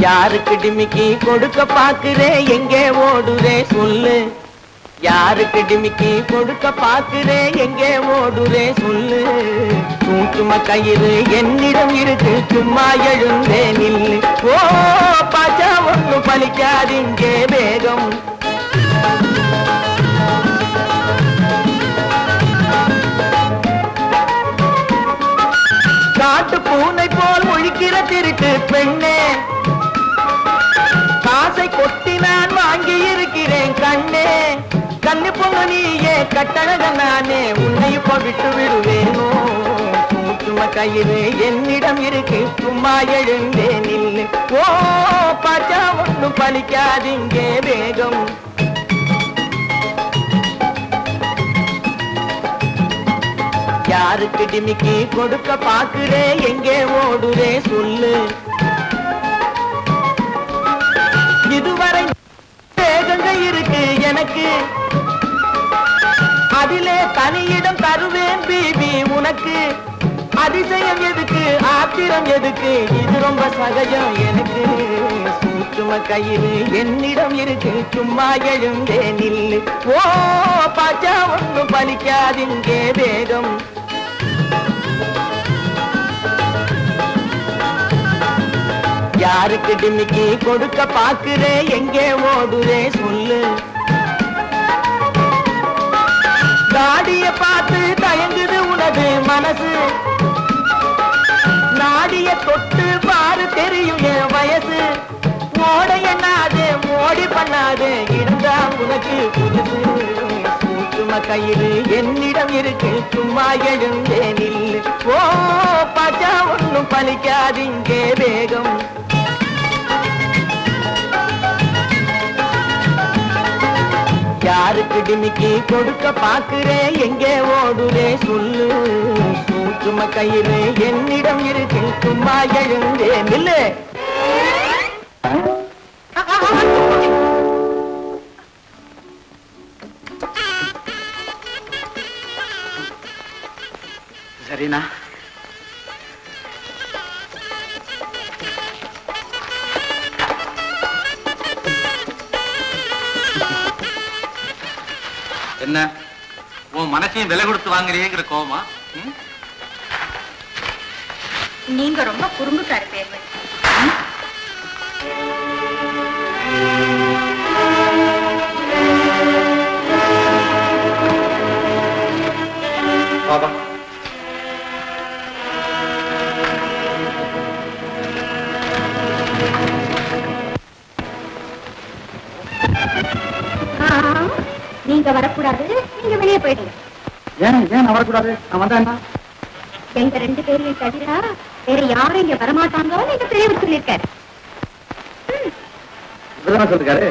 யாருக்கு டிமிக்கி கொடுக்க பாக்குறே? எங்கே ஓடுறே? சொல்லு. யாருக்கு டிமிக்கி கொடுக்க பாக்குறே? எங்கே ஓடுறே? சொல்லு. தூக்கும கயிறு என்னிடம் இருக்கு. சும்மா எழுந்தே நில்லு. ஓ பாச்சா ஒண்ணு பலிக்காதிங்கே வேகம். காட்டு பூனை போல் ஒழிக்கிற திருட்டு பெண்ணே. ஆசை கொட்டி நான் வாங்கி இருக்கிறேன் கண்ணே. கண்ணு பொண்ணு நீயே கட்டழக நானே. உன்னை இப்ப விட்டு விடுவேனோ? சும்மா கயிறு என்னிடம் இருக்கு. சும்மா எழுந்தே நில்லு. ஓ பாச்சா ஒன்னும் பலிக்காதீங்க வேகம். யாருக்கு டிமிக்கி கொடுக்க பாக்குறே எங்கே ஓடுறே? சொல்லு. உனக்கு அதிசயம் எதுக்கு? ஆத்திரம் எதுக்கு? இது ரொம்ப சகஜம் எனக்கு. சூற்றும கையில் என்னிடம் இருக்கு. சும்மா எழுந்தே நில்லு ஓ பாச்சா ஒண்ணு பலிக்காதிங்கே வேகம். யாருக்கு டிமிக்கி கொடுக்க பாக்குறே எங்கே ஓடுறே? சொல்லு. மனசு. நாடிய தொட்டு பாரு தெரியும் என் வயசு. ஓட எண்ணாது மோடி பண்ணாது இருந்தா உனக்கு புதுசு. சூட்டும கயிறு என்னிடம் இருக்கு சும்மா எழுந்தேனில் நில்லு ஓ பாச்சா பலிக்காது இங்கே வேகம். யாருக்கு டிமிக்கி கொடுக்க பாக்குறே எங்கே ஓடுறே சொல்லு. சூற்றும கயிறு என்னிடம் இருக்கு சும்மா எழுந்தே நில்லு. சரிண்ணா. என்ன? உன் மனசையும் விலை கொடுத்து வாங்குறியேங்கிற கோவமா? ம்? நீங்க ரொம்ப குறும்புக்கார பேர்வழி பாபா. நீங்க வரக்கூடாது. நீங்க வெளியே போயிடுங்க. ஏன் ஏன் வரக்கூடாது? நான் வந்தா என்ன? எங்க ரெண்டு பேரையும் தவிர வேற யாரும் இங்க வரமாட்டாங்கன்னு எங்க பெரியவர் சொல்லியிருக்காரு. சொல்லிருக்காரு?